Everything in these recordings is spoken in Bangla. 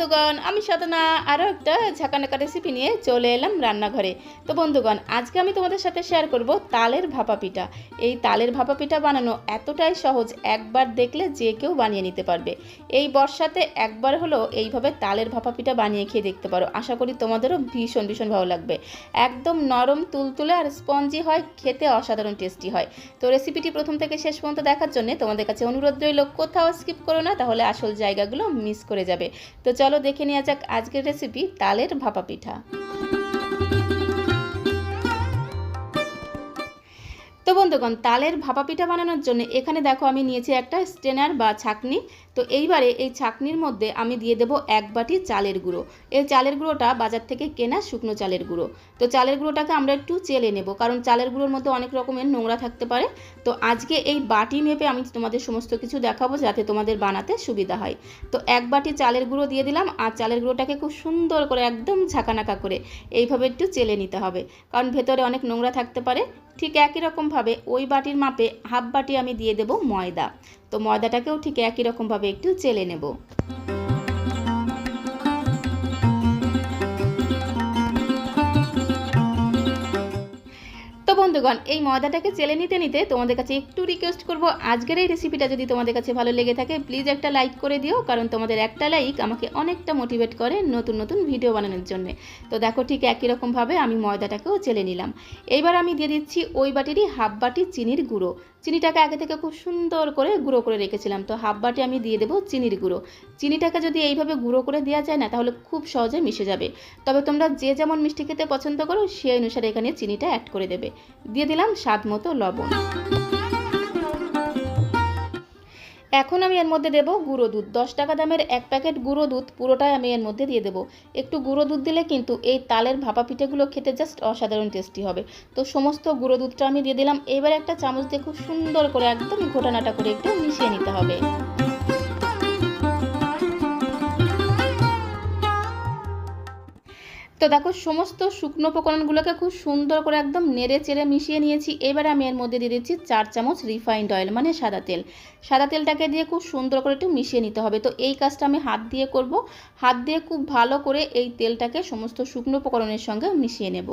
বন্ধুগণ, আমি সাধনা, আরও একটা ঝাঁকানাকা রেসিপি নিয়ে চলে এলাম রান্নাঘরে। তো বন্ধুগণ, আজকে আমি তোমাদের সাথে শেয়ার করব তালের ভাপা পিঠা। এই তালের ভাপা পিঠা বানানো এতটাই সহজ, একবার দেখলে যে কেউ বানিয়ে নিতে পারবে। এই বর্ষাতে একবার হলো এইভাবে তালের ভাপা পিঠা বানিয়ে খেয়ে দেখতে পারো। আশা করি তোমাদেরও ভীষণ ভীষণ ভালো লাগবে। একদম নরম, তুলতুলে আর স্পঞ্জি হয়, খেতে অসাধারণ টেস্টি হয়। তো রেসিপিটি প্রথম থেকে শেষ পর্যন্ত দেখার জন্য তোমাদের কাছে অনুরোধ রইল, কোথাও স্কিপ করো না, তাহলে আসল জায়গাগুলো মিস করে যাবে। তো চলো দেখে নেওয়া যাক আজকের রেসিপি তালের ভাপা পিঠা। তো বন্ধুগণ, তালের ভাপা পিঠা বানানোর জন্য এখানে দেখো আমি নিয়েছি একটা স্টেনার বা ছাকনি। তো এইবারে এই ছাকনির মধ্যে আমি দিয়ে দেবো এক বাটি চালের গুঁড়ো। এই চালের গুঁড়োটা বাজার থেকে কেনা শুকনো চালের গুঁড়ো। তো চালের গুঁড়োটাকে আমরা একটু চেলে নেব, কারণ চালের গুঁড়োর মধ্যে অনেক রকমের নোংরা থাকতে পারে। তো আজকে এই বাটি মেপে আমি তোমাদের সমস্ত কিছু দেখাবো যাতে তোমাদের বানাতে সুবিধা হয়। তো এক বাটি চালের গুঁড়ো দিয়ে দিলাম, আর চালের গুঁড়োটাকে খুব সুন্দর করে একদম ঝাঁকানাকা করে এইভাবে একটু চেলে নিতে হবে। কারণ ভেতরে অনেক নোংরা থাকতে পারে ঠিক একই রকমভাবে ওই বাটির মাপে হাফ বাটি আমি দিয়ে দেব ময়দা। তো ময়দাটাকেও ঠিক একই রকমভাবে একটু চেলে নেব। তো বন্ধুগণ, এই ময়দাটাকে চেলে নিতে নিতে তোমাদের কাছে একটু রিকোয়েস্ট করব। আজকের এই রেসিপিটা যদি তোমাদের কাছে ভালো লেগে থাকে প্লিজ একটা লাইক করে দিও, কারণ তোমাদের একটা লাইক আমাকে অনেকটা মোটিভেট করে নতুন নতুন ভিডিও বানানোর জন্য। তো দেখো ঠিক একই রকমভাবে আমি ময়দাটাকেও চেলে নিলাম। এইবার আমি দিয়ে দিচ্ছি ওই বাটিরই হাফ বাটি চিনির গুঁড়ো। চিনিটাকে আগে থেকে খুব সুন্দর করে গুঁড়ো করে রেখেছিলাম। তো হাফ বাটি আমি দিয়ে দেবো চিনির গুঁড়ো। চিনিটাকে যদি এইভাবে গুঁড়ো করে দেওয়া যায় না, তাহলে খুব সহজে মিশে যাবে। তবে তোমরা যে যেমন মিষ্টি খেতে পছন্দ করো, সেই অনুসারে এখানে চিনিটা অ্যাড করে দেবে। দিয়ে দিলাম স্বাদ মতো লবণ। এখন আমি এর মধ্যে দেবো গুঁড়ো দুধ। দশ টাকা দামের এক প্যাকেট গুঁড়ো দুধ পুরোটাই আমি এর মধ্যে দিয়ে দেবো। একটু গুঁড়ো দুধ দিলে কিন্তু এই তালের ভাপা পিঠেগুলো খেতে জাস্ট অসাধারণ টেস্টি হবে। তো সমস্ত গুঁড়ো দুধটা আমি দিয়ে দিলাম। এবার একটা চামচ দিয়ে খুব সুন্দর করে একদম ঘোটানাটা করে একটু মিশিয়ে নিতে হবে। তো দেখো, সমস্ত শুকনো উপকরণগুলোকে খুব সুন্দর করে একদম নেড়ে চেড়ে মিশিয়ে নিয়েছি। এবার আমি এর মধ্যে দিয়ে দিচ্ছি চার চামচ রিফাইন্ড অয়েল মানে সাদা তেল। সাদা তেলটাকে দিয়ে খুব সুন্দর করে একটু মিশিয়ে নিতে হবে। তো এই কাজটা আমি হাত দিয়ে করব। হাত দিয়ে খুব ভালো করে এই তেলটাকে সমস্ত শুকনো উপকরণের সঙ্গে মিশিয়ে নেব।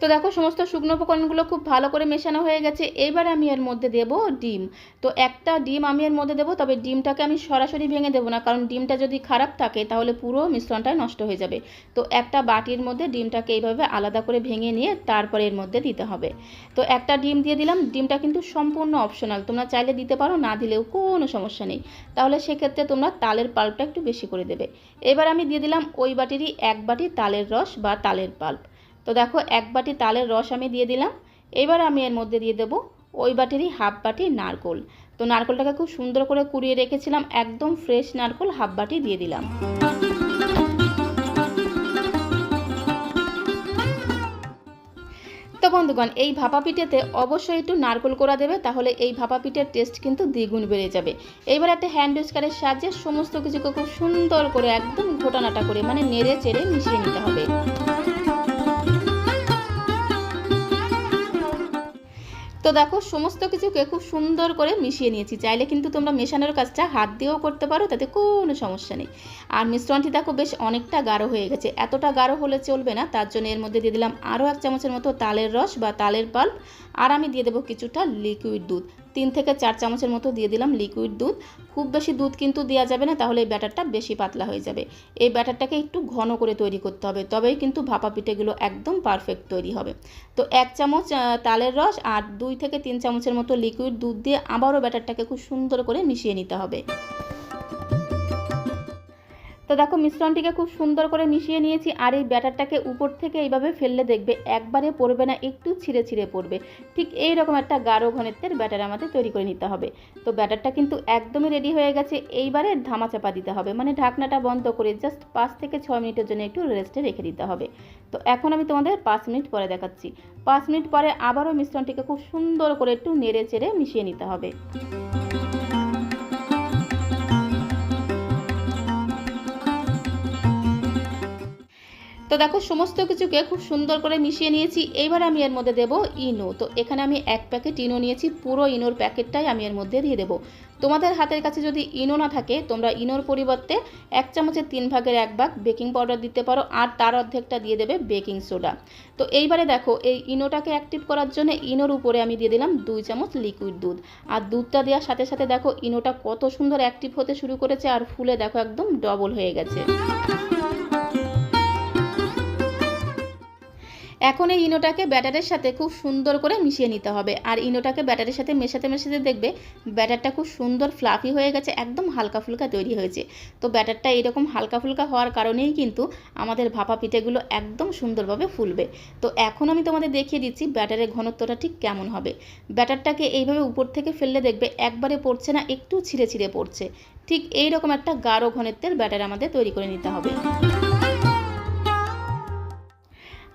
তো দেখো, সমস্ত শুকনো উপকরণগুলো খুব ভালো করে মেশানো হয়ে গেছে। এইবার আমি এর মধ্যে দেব ডিম। তো একটা ডিম আমি এর মধ্যে দেবো, তবে ডিমটাকে আমি সরাসরি ভেঙে দেবো না, কারণ ডিমটা যদি খারাপ থাকে, তাহলে পুরো মিশ্রণটাই নষ্ট হয়ে যাবে। তো একটা বাটির মধ্যে ডিমটাকে এইভাবে আলাদা করে ভেঙে নিয়ে তারপরে এর মধ্যে দিতে হবে। তো একটা ডিম দিয়ে দিলাম, ডিমটা কিন্তু সম্পূর্ণ অপশনাল তোমরা চাইলে দিতে পারো, না দিলেও কোনো সমস্যা নেই। তাহলে সেক্ষেত্রে তোমরা তালের পাল্পটা একটু বেশি করে দেবে। এবার আমি দিয়ে দিলাম ওই বাটিরই এক বাটি তালের রস বা তালের পাল্প তো দেখো এক বাটি তালের রস আমি দিয়ে দিলাম। এবার আমি এর মধ্যে দিয়ে দেবো ওই বাটিরই হাফ বাটি নারকোল। তো নারকোলটাকে খুব সুন্দর করে কুড়িয়ে রেখেছিলাম, একদম ফ্রেশ নারকোল হাফ বাটি দিয়ে দিলাম। তো বন্ধুগণ, এই ভাপা পিঠেতে অবশ্যই একটু নারকোল করা দেবে, তাহলে এই ভাপা পিঠের টেস্ট কিন্তু দ্বিগুণ বেড়ে যাবে। এইবার একটা হ্যান্ড উইস্কারের সাহায্যে সমস্ত কিছুকে খুব সুন্দর করে একদম ঘোটানাটা করে মানে নেড়ে চেড়ে মিশিয়ে নিতে হবে। তো দেখো, সমস্ত কিছুকে খুব সুন্দর করে মিশিয়ে নিয়েছি। চাইলে কিন্তু তোমরা মেশানোর কাজটা হাত দিয়েও করতে পারো, তাতে কোনো সমস্যা নেই। আর মিশ্রণটি দেখো বেশ অনেকটা গাঢ় হয়ে গেছে। এতটা গাঢ় হলে চলবে না, তার জন্য এর মধ্যে দিয়ে দিলাম আরও এক চামচের মতো তালের রস বা তালের পাল্প আর আমি দিয়ে দেবো কিছুটা লিকুইড দুধ। তিন থেকে চার চামচের মতো দিয়ে দিলাম লিকুইড দুধ। খুব বেশি দুধ কিন্তু দেওয়া যাবে না, তাহলে এই ব্যাটারটা বেশি পাতলা হয়ে যাবে। এই ব্যাটারটাকে একটু ঘন করে তৈরি করতে হবে, তবেই কিন্তু ভাপা পিঠেগুলো একদম পারফেক্ট তৈরি হবে। তো এক চামচ তালের রস আর দুই থেকে তিন চামচের মতো লিকুইড দুধ দিয়ে আবারও ব্যাটারটাকে খুব সুন্দর করে মিশিয়ে নিতে হবে। তো দেখো মিশ্রণটিকে খুব সুন্দর করে মিশিয়ে নিয়েছি আর এই ব্যাটারটাকে উপর থেকে এইভাবে ফেললে দেখবে একবারে পড়বে না, একটু ছিঁড়ে ছিঁড়ে পড়বে। ঠিক এই রকম একটা গাঢ় ঘনত্বের ব্যাটার আমাদের তৈরি করে নিতে হবে। তো ব্যাটারটা কিন্তু একদমই রেডি হয়ে গেছে, এইবারে ধামা চাপা দিতে হবে। মানে ঢাকনাটা বন্ধ করে জাস্ট পাঁচ থেকে ছয় মিনিটের জন্য একটু রেস্টে রেখে দিতে হবে। তো এখন আমি তোমাদের পাঁচ মিনিট পরে দেখাচ্ছি। পাঁচ মিনিট পরে আবারও মিশ্রণটিকে খুব সুন্দর করে একটু নেড়ে চেড়ে মিশিয়ে নিতে হবে। তো দেখো, সমস্ত কিছুকে খুব সুন্দর করে মিশিয়ে নিয়েছি। এইবার আমি এর মধ্যে দেবো ইনো। তো এখানে আমি এক প্যাকেট ইনো নিয়েছি, পুরো ইনোর প্যাকেটটাই আমি এর মধ্যে দিয়ে দেবো। তোমাদের হাতের কাছে যদি ইনো না থাকে, তোমরা ইনোর পরিবর্তে এক চামচের তিন ভাগের এক ভাগ বেকিং পাউডার দিতে পারো, আর তার অর্ধেকটা দিয়ে দেবে বেকিং সোডা। তো এইবারে দেখো, এই ইনোটাকে অ্যাক্টিভ করার জন্য ইনোর উপরে আমি দিয়ে দিলাম দুই চামচ লিকুইড দুধ। আর দুধটা দেওয়ার সাথে সাথে দেখো, ইনোটা কত সুন্দর অ্যাক্টিভ হতে শুরু করেছে, আর ফুলে দেখো একদম ডবল হয়ে গেছে। এখন এই ইনোটাকে ব্যাটারের সাথে খুব সুন্দর করে মিশিয়ে নিতে হবে। আর ইনোটাকে ব্যাটারের সাথে মেশাতে মেশাতে দেখবে ব্যাটারটা খুব সুন্দর ফ্লাফি হয়ে গেছে, একদম হালকা ফুলকা তৈরি হয়েছে। তো ব্যাটারটা এরকম হালকা ফুলকা হওয়ার কারণেই কিন্তু আমাদের ভাপা পিঠেগুলো একদম সুন্দরভাবে ফুলবে। তো এখন আমি তোমাদের দেখিয়ে দিচ্ছি ব্যাটারের ঘনত্বটা ঠিক কেমন হবে। ব্যাটারটাকে এইভাবে উপর থেকে ফেললে দেখবে একবারে পড়ছে না, একটু ছিঁড়ে ছিঁড়ে পড়ছে। ঠিক এই রকম একটা গাঢ় ঘনত্বের ব্যাটার আমাদের তৈরি করে নিতে হবে।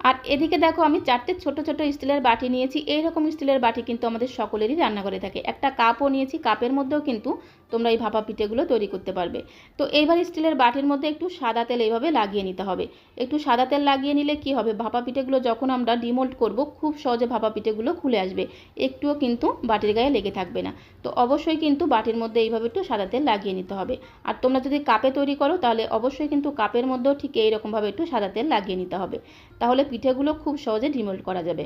আর এদিকে দেখো, আমি চারটে ছোট ছোট স্টিলের বাটি নিয়েছি। এই রকম স্টিলের বাটি কিন্তু আমাদের সকলেরই রান্নাঘরে থাকে। একটা কাপও নিয়েছি, কাপের মধ্যেও কিন্তু তোমরা এই ভাপা পিঠেগুলো তৈরি করতে পারবে। তো এইবার স্টিলের বাটির মধ্যে একটু সাদা তেল এইভাবে লাগিয়ে নিতে হবে। একটু সাদা তেল লাগিয়ে নিলে কি হবে? ভাপা পিঠেগুলো যখন আমরা ডিমোল্ট করব, খুব সহজে ভাপা পিঠেগুলো খুলে আসবে। একটুও কিন্তু বাটির গায়ে লেগে থাকবে না। তো অবশ্যই কিন্তু বাটির মধ্যে এইভাবে একটু সাদা তেল লাগিয়ে নিতে হবে। আর তোমরা যদি কাপে তৈরি করো, তাহলে অবশ্যই কিন্তু কাপের মধ্যেও ঠিক এইরকমভাবে একটু সাদা তেল লাগিয়ে নিতে হবে। তাহলে পিঠেগুলো খুব সহজে ডিমোল্ট করা যাবে।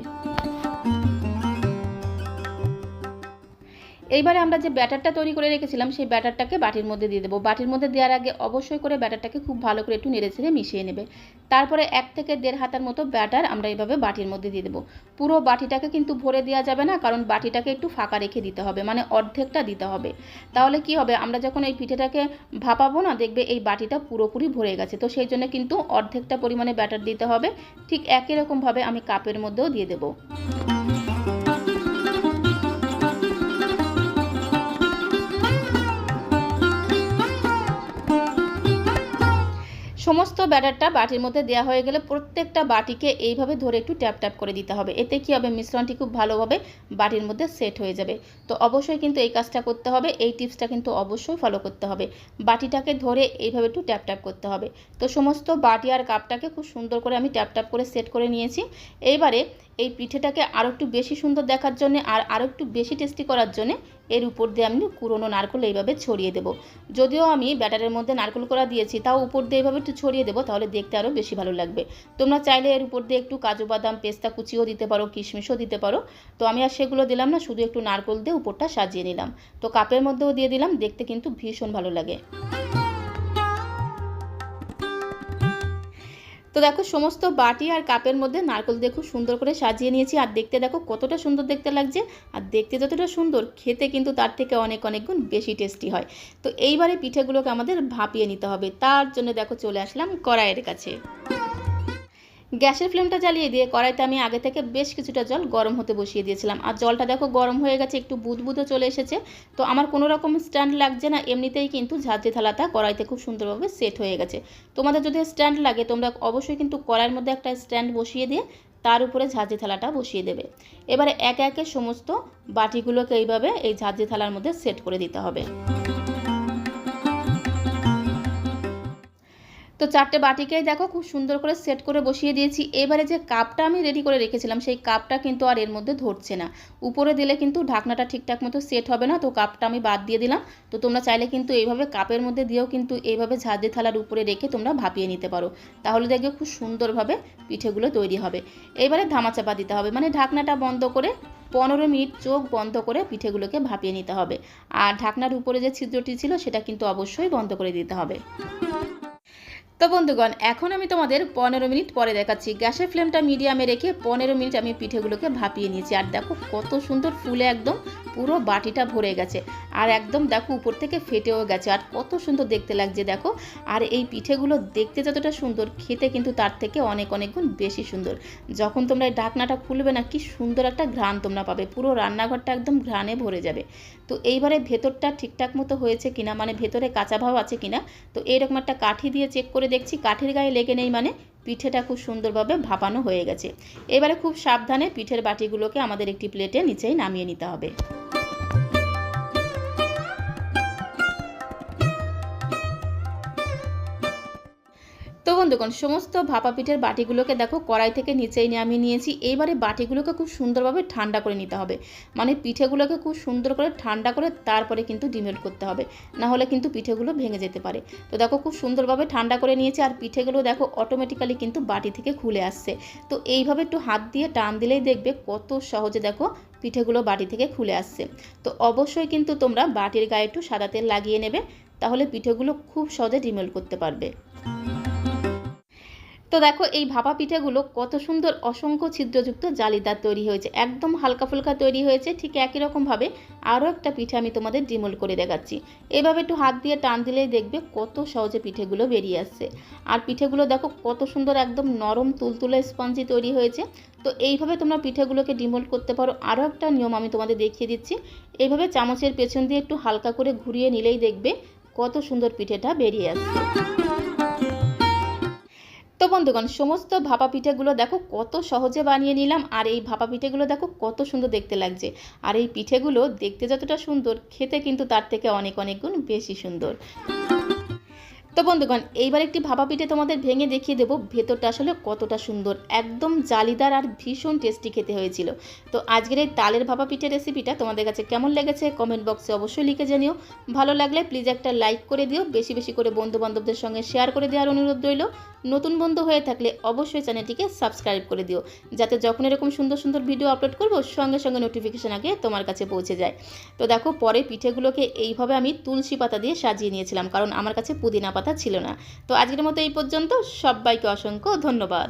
এইবারে আমরা যে ব্যাটারটা তৈরি করে রেখেছিলাম, সেই ব্যাটারটাকে বাটির মধ্যে দিয়ে দেবো। বাটির মধ্যে দেওয়ার আগে অবশ্যই করে ব্যাটারটাকে খুব ভালো করে একটু নেড়ে ছেড়ে মিশিয়ে নেবে। তারপরে এক থেকে দেড় হাতার মতো ব্যাটার আমরা এইভাবে বাটির মধ্যে দিয়ে দেবো। পুরো বাটিটাকে কিন্তু ভরে দেওয়া যাবে না, কারণ বাটিটাকে একটু ফাঁকা রেখে দিতে হবে মানে অর্ধেকটা দিতে হবে। তাহলে কি হবে, আমরা যখন এই পিঠেটাকে ভাপাবো না, দেখবে এই বাটিটা পুরোপুরি ভরে গেছে। তো সেই জন্য কিন্তু অর্ধেকটা পরিমাণে ব্যাটার দিতে হবে। ঠিক একই রকমভাবে আমি কাপের মধ্যেও দিয়ে দেবো। সমস্ত ব্যাটারটা বাটির মধ্যে দেওয়া হয়ে গেলে প্রত্যেকটা বাটিকে এইভাবে ধরে একটু ট্যাপ ট্যাপ করে দিতে হবে। এতে কি হবে? মিশ্রণটি খুব ভালোভাবে বাটির মধ্যে সেট হয়ে যাবে। তো অবশ্যই কিন্তু এই কাজটা করতে হবে। এই টিপসটা কিন্তু অবশ্যই ফলো করতে হবে। বাটিটাকে ধরে এইভাবে একটু ট্যাপ ট্যাপ করতে হবে। তো সমস্ত বাটি আর কাপটাকে খুব সুন্দর করে আমি ট্যাপ ট্যাপ করে সেট করে নিয়েছি। এইবারে এই পিঠেটাকে আরও একটু বেশি সুন্দর দেখার জন্য আর আরও একটু বেশি টেস্টি করার জন্য এর উপর দিয়ে আমি কুরোনো নারকেল এইভাবে ছড়িয়ে দেবো। যদিও আমি ব্যাটারের মধ্যে নারকেল করা দিয়েছি, তাও উপর দিয়ে এইভাবে একটু ছড়িয়ে দেবো, তাহলে দেখতে আরও বেশি ভালো লাগবে। তোমরা চাইলে এর উপর দিয়ে একটু কাজু বাদাম, পেস্তা কুচিও দিতে পারো, কিশমিশও দিতে পারো। তো আমি আর সেগুলো দিলাম না, শুধু একটু নারকেল দিয়ে উপরটা সাজিয়ে নিলাম। তো কাপের মধ্যেও দিয়ে দিলাম, দেখতে কিন্তু ভীষণ ভালো লাগে। তো দেখো, সমস্ত বাটি আর কাপের মধ্যে নারকেল দিয়ে খুব সুন্দর করে সাজিয়ে নিয়েছি। আর দেখতে দেখো, কতটা সুন্দর দেখতে লাগছে। আর দেখতে যতটা সুন্দর, খেতে কিন্তু তার থেকে অনেক অনেক গুণ বেশি টেস্টি হয়। তো এইবারে পিঠেগুলোকে আমাদের ভাপিয়ে নিতে হবে। তার জন্য দেখো, চলে আসলাম কড়াইয়ের কাছে। গ্যাসের ফ্লেমটা জ্বালিয়ে দিয়ে কড়াইতে আমি আগে থেকে বেশ কিছুটা জল গরম হতে বসিয়ে দিয়েছিলাম। আর জলটা দেখো গরম হয়ে গেছে, একটু বুদবুদও চলে এসেছে। তো আমার কোনো রকম স্ট্যান্ড লাগছে না, এমনিতেই কিন্তু ঝাঁঝি থালাটা কড়াইতে খুব সুন্দরভাবে সেট হয়ে গেছে। তোমাদের যদি স্ট্যান্ড লাগে, তোমরা অবশ্যই কিন্তু কড়াইয়ের মধ্যে একটা স্ট্যান্ড বসিয়ে দিয়ে তার উপরে ঝাঁঝি থালাটা বসিয়ে দেবে। এবারে একে একে সমস্ত বাটিগুলোকে এইভাবে এই ঝাঁঝি থালার মধ্যে সেট করে দিতে হবে। তো চারটে বাটিকেই দেখো খুব সুন্দর করে সেট করে বসিয়ে দিয়েছি। এবারে যে কাপটা আমি রেডি করে রেখেছিলাম, সেই কাপটা কিন্তু আর এর মধ্যে ধরছে না। উপরে দিলে কিন্তু ঢাকনাটা ঠিকঠাক মতো সেট হবে না, তো কাপটা আমি বাদ দিয়ে দিলাম। তো তোমরা চাইলে কিন্তু এইভাবে কাপের মধ্যে দিয়েও কিন্তু এইভাবে ঝাঁঝি থালার উপরে রেখে তোমরা ভাপিয়ে নিতে পারো। তাহলে দেখবে খুব সুন্দরভাবে পিঠেগুলো তৈরি হবে। এবারে ধামাচাপা দিতে হবে মানে ঢাকনাটা বন্ধ করে পনেরো মিনিট চোখ বন্ধ করে পিঠেগুলোকে ভাপিয়ে নিতে হবে। আর ঢাকনার উপরে যে ছিদ্রটি ছিল, সেটা কিন্তু অবশ্যই বন্ধ করে দিতে হবে। তো বন্ধুগণ, এখন আমি তোমাদের পনেরো মিনিট পরে দেখাচ্ছি। গ্যাসের ফ্লেমটা মিডিয়ামে রেখে পনেরো মিনিট আমি পিঠেগুলোকে ভাপিয়ে নিয়েছি। আর দেখো কত সুন্দর ফুলে একদম পুরো বাটিটা ভরে গেছে। আর একদম দেখো উপর থেকে ফেটেও গেছে। আর কত সুন্দর দেখতে লাগছে দেখো। আর এই পিঠেগুলো দেখতে যতটা সুন্দর, খেতে কিন্তু তার থেকে অনেক অনেক গুণ বেশি সুন্দর। যখন তোমরা এই ঢাকনাটা খুলবে না, কি সুন্দর একটা ঘ্রাণ তোমরা পাবে। পুরো রান্নাঘরটা একদম ঘ্রাণে ভরে যাবে। তো এইবারে ভেতরটা ঠিকঠাক মতো হয়েছে কিনা মানে ভেতরে কাঁচা ভাব আছে কিনা, তো এইরকম একটা কাঠি দিয়ে চেক করে দেখছি কাঠের গায়ে লেগে নেই মানে পিঠেটা খুব সুন্দরভাবে ভাপানো হয়ে গেছে। এবারে খুব সাবধানে পিঠের বাটিগুলোকে আমাদের একটি প্লেটে নিচেই নামিয়ে নিতে হবে। তো বন্ধুগণ, সমস্ত ভাপা পিঠের বাটিগুলোকে দেখো কড়াই থেকে নিচেই নামিয়ে নিয়েছি। এইবারে বাটিগুলোকে খুব সুন্দরভাবে ঠান্ডা করে নিতে হবে। মানে পিঠেগুলোকে খুব সুন্দর করে ঠান্ডা করে তারপরে কিন্তু ডিমেল্ট করতে হবে। না হলে কিন্তু পিঠেগুলো ভেঙে যেতে পারে। তো দেখো খুব সুন্দরভাবে ঠান্ডা করে নিয়েছি আর পিঠেগুলো দেখো অটোমেটিক্যালি কিন্তু বাটি থেকে খুলে আসছে। তো এইভাবে একটু হাত দিয়ে টান দিলেই দেখবে কত সহজে দেখো পিঠেগুলো বাটি থেকে খুলে আসছে। তো অবশ্যই কিন্তু তোমরা বাটির গায়ে একটু সাদা তেল লাগিয়ে নেবে, তাহলে পিঠেগুলো খুব সহজে ডিমেল্ট করতে পারবে। তো দেখো, এই ভাপা পিঠেগুলো কত সুন্দর অসংখ্য ছিদ্রযুক্ত জালিদার তৈরি হয়েছে। একদম হালকা ফুলকা তৈরি হয়েছে, ঠিক একই রকমভাবে আরও একটা পিঠে আমি তোমাদের ডিমোল করে দেখাচ্ছি। এভাবে একটু হাত দিয়ে টান দিলেই দেখবে কত সহজে পিঠেগুলো বেরিয়ে আসছে। আর পিঠেগুলো দেখো, কত সুন্দর একদম নরম তুলতুলে স্পঞ্জি তৈরি হয়েছে। তো এইভাবে তোমরা পিঠেগুলোকে ডিমোল্ড করতে পারো। আরও একটা নিয়ম আমি তোমাদের দেখিয়ে দিচ্ছি। এইভাবে চামচের পেছন দিয়ে একটু হালকা করে ঘুরিয়ে নিলেই দেখবে কত সুন্দর পিঠেটা বেরিয়ে আসছে। বন্ধুগণ, সমস্ত ভাপা পিঠেগুলো দেখো কত সহজে বানিয়ে নিলাম আর এই ভাপা পিঠেগুলো দেখো কত সুন্দর দেখতে লাগছে। আর এই পিঠেগুলো দেখতে যতটা সুন্দর, খেতে কিন্তু তার থেকে অনেক অনেক গুণ বেশি সুন্দর। তো বন্ধুগণ, এইবার একটি ভাপা পিঠে তোমাদের ভেঙে দেখিয়ে দেবো ভেতরটা আসলে কতটা সুন্দর। একদম জালিদার আর ভীষণ টেস্টি খেতে হয়েছিল। তো আজকের এই তালের ভাপা পিঠে রেসিপিটা তোমাদের কাছে কেমন লেগেছে কমেন্ট বক্সে অবশ্যই লিখে জানিও। ভালো লাগলে প্লিজ একটা লাইক করে দিও, বেশি বেশি করে বন্ধু বান্ধবদের সঙ্গে শেয়ার করে দেওয়ার অনুরোধ রইল। নতুন বন্ধু হয়ে থাকলে অবশ্যই চ্যানেলটিকে সাবস্ক্রাইব করে দিও, যাতে যখন এরকম সুন্দর সুন্দর ভিডিও আপলোড করব, সঙ্গে সঙ্গে নোটিফিকেশান আগে তোমার কাছে পৌঁছে যায়। তো দেখো, পরে পিঠেগুলোকে এইভাবে আমি তুলসী পাতা দিয়ে সাজিয়ে নিয়েছিলাম, কারণ আমার কাছে পুদিনা পাতা ছিল না। তো আজকের মতো এই পর্যন্ত সবাইকে অসংখ্য ধন্যবাদ।